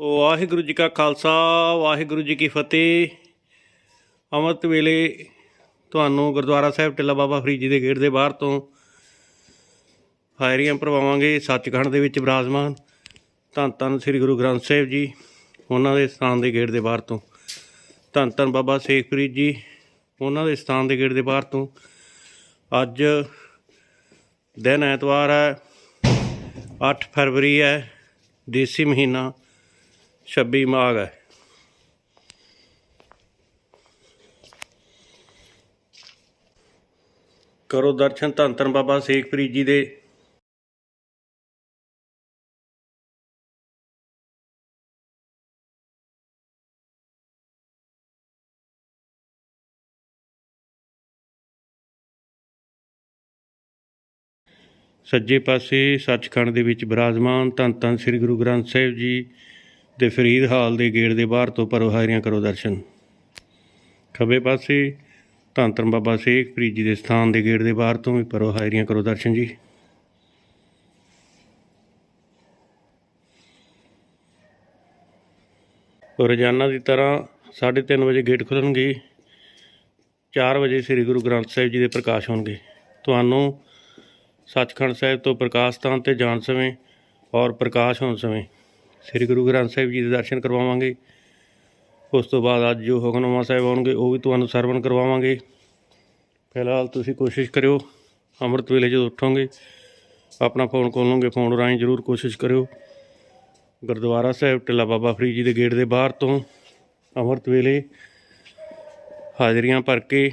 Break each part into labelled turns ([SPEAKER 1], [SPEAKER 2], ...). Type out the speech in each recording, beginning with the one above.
[SPEAKER 1] ਵਾਹਿਗੁਰੂ ਜੀ ਕਾ ਖਾਲਸਾ, ਵਾਹਿਗੁਰੂ ਜੀ ਕੀ ਫਤਿਹ। ਅੰਮ੍ਰਿਤ ਵੇਲੇ ਤੁਹਾਨੂੰ ਗੁਰਦੁਆਰਾ ਸਾਹਿਬ ਟਿੱਲਾ ਬਾਬਾ ਫਰੀਦ ਜੀ ਦੇ ਗੇਟ ਦੇ ਬਾਹਰ ਤੋਂ ਫਾਇਰੀਆਂ ਭਰਵਾਵਾਂਗੇ ਸੱਚਖੰਡ ਦੇ ਵਿੱਚ ਬਿਰਾਜਮਾਨ ਧੰਨ ਧੰਨ ਸ੍ਰੀ ਗੁਰੂ ਗ੍ਰੰਥ ਸਾਹਿਬ ਜੀ, ਉਹਨਾਂ ਦੇ ਸਥਾਨ ਦੇ ਗੇਟ ਦੇ ਬਾਹਰ ਤੋਂ। ਧੰਨ ਧੰਨ ਬਾਬਾ ਸ਼ੇਖ ਫਰੀਦ ਜੀ, ਉਹਨਾਂ ਦੇ ਸਥਾਨ ਦੇ ਗੇਟ ਦੇ ਬਾਹਰ ਤੋਂ। ਅੱਜ ਦਿਨ ਐਤਵਾਰ ਹੈ 8 ਫਰਵਰੀ ਹੈ, ਦੇਸੀ ਮਹੀਨਾ। 26 ਮਾਘ ਹੈ। ਕਰੋ ਦਰਸ਼ਨ ਧੰਨ ਧੰਨ ਬਾਬਾ ਸੇਖਪ੍ਰੀਤ ਜੀ ਦੇ। ਸੱਜੇ ਪਾਸੇ ਸੱਚਖੰਡ ਦੇ ਵਿੱਚ ਬਿਰਾਜਮਾਨ ਧੰਨ ਧੰਨ ਸ੍ਰੀ ਗੁਰੂ ਗ੍ਰੰਥ ਸਾਹਿਬ ਜੀ ਦੇ ਫਰੀਦ ਹਾਲ ਦੇ ਗੇਟ ਦੇ ਬਾਹਰ ਤੋਂ ਪਰੋ ਹਾਜ਼ਰੀਆਂ ਕਰੋ ਦਰਸ਼ਨ। ਖੱਬੇ ਪਾਸੇ ਧੰਨ ਧੰਨ ਬਾਬਾ ਸ਼ੇਖ ਫਰੀਦ ਜੀ ਦੇ ਸਥਾਨ ਦੇ ਗੇਟ ਦੇ ਬਾਹਰ ਤੋਂ ਵੀ ਪਰੋ ਹਾਜ਼ਰੀਆਂ ਕਰੋ ਦਰਸ਼ਨ ਜੀ। ਰੋਜ਼ਾਨਾ ਦੀ ਤਰ੍ਹਾਂ 3:30 ਵਜੇ ਗੇਟ ਖੁੱਲਣਗੇ 4 ਵਜੇ ਸ੍ਰੀ ਗੁਰੂ ਗ੍ਰੰਥ ਸਾਹਿਬ ਜੀ ਦੇ ਪ੍ਰਕਾਸ਼ ਹੋਣਗੇ। ਤੁਹਾਨੂੰ ਸੱਚਖੰਡ ਸਾਹਿਬ ਤੋਂ ਪ੍ਰਕਾਸ਼ ਸਥਾਨ ਤੇ ਜਾਣ ਸਮੇਂ ਔਰ ਪ੍ਰਕਾਸ਼ ਹੋਣ ਸਮੇਂ ਸ੍ਰੀ ਗੁਰੂ ਗ੍ਰੰਥ ਸਾਹਿਬ ਜੀ ਦੇ ਦਰਸ਼ਨ ਕਰਵਾਵਾਂਗੇ। ਉਸ ਤੋਂ ਬਾਅਦ ਅੱਜ ਜੋ ਹੁਕਮਨਾਮਾ ਸਾਹਿਬ ਆਉਣਗੇ, ਉਹ ਵੀ ਤੁਹਾਨੂੰ ਸਰਵਣ ਕਰਵਾਵਾਂਗੇ। ਫਿਲਹਾਲ ਤੁਸੀਂ ਕੋਸ਼ਿਸ਼ ਕਰਿਓ, ਅੰਮ੍ਰਿਤ ਵੇਲੇ ਜਦੋਂ ਉੱਠੋਗੇ, ਆਪਣਾ ਫੋਨ ਖੋਲੋਗੇ, ਫੋਨ ਰਾਹੀਂ ਜ਼ਰੂਰ ਕੋਸ਼ਿਸ਼ ਕਰਿਓ। ਗੁਰਦੁਆਰਾ ਸਾਹਿਬ, ਟਿੱਲਾ ਬਾਬਾ ਫਰੀਦ ਜੀ ਦੇ ਗੇਟ ਦੇ ਬਾਹਰ ਤੋਂ ਅੰਮ੍ਰਿਤ ਵੇਲੇ ਹਾਜ਼ਰੀਆਂ ਭਰ ਕੇ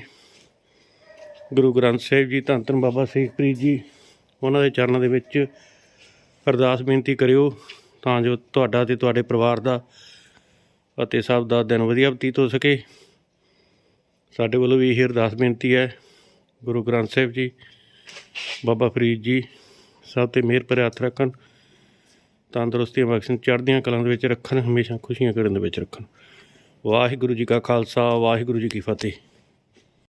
[SPEAKER 1] ਗੁਰੂ ਗ੍ਰੰਥ ਸਾਹਿਬ ਜੀ, ਧੰਨ ਧੰਨ ਬਾਬਾ ਸ਼ੇਖ ਫਰੀਦ ਜੀ, ਉਹਨਾਂ ਦੇ ਚਰਨਾਂ ਦੇ ਵਿੱਚ ਅਰਦਾਸ ਬੇਨਤੀ ਕਰਿਓ। ਤਾਂ ਜੋ ਤੁਹਾਡਾ ਤੇ ਤੁਹਾਡੇ ਪਰਿਵਾਰ ਦਾ ਅਤੇ ਸਭ ਦਾ ਦਿਨ ਵਧੀਆ ਬਤੀਤ ਹੋ ਸਕੇ। ਸਾਡੇ ਵੱਲੋਂ ਵੀ ਇਹ ਅਰਦਾਸ ਬੇਨਤੀ ਹੈ। ਗੁਰੂ ਗ੍ਰੰਥ ਸਾਹਿਬ ਜੀ, ਬਾਬਾ ਫਰੀਦ ਜੀ, ਸਭ ਤੇ ਮਿਹਰ ਭਰਿਆ ਹੱਥ ਰੱਖਣ, ਤੰਦਰੁਸਤੀਆਂ ਬਖਸ਼ਣ, ਚੜ੍ਹਦੀਆਂ ਕਲਾਂ ਦੇ ਵਿੱਚ ਰੱਖਣ, ਹਮੇਸ਼ਾ ਖੁਸ਼ੀਆਂ ਕਰਨ ਦੇ ਵਿੱਚ ਰੱਖਣ। ਵਾਹਿਗੁਰੂ ਜੀ ਕਾ ਖਾਲਸਾ, ਵਾਹਿਗੁਰੂ ਜੀ ਕੀ ਫਤਿਹ।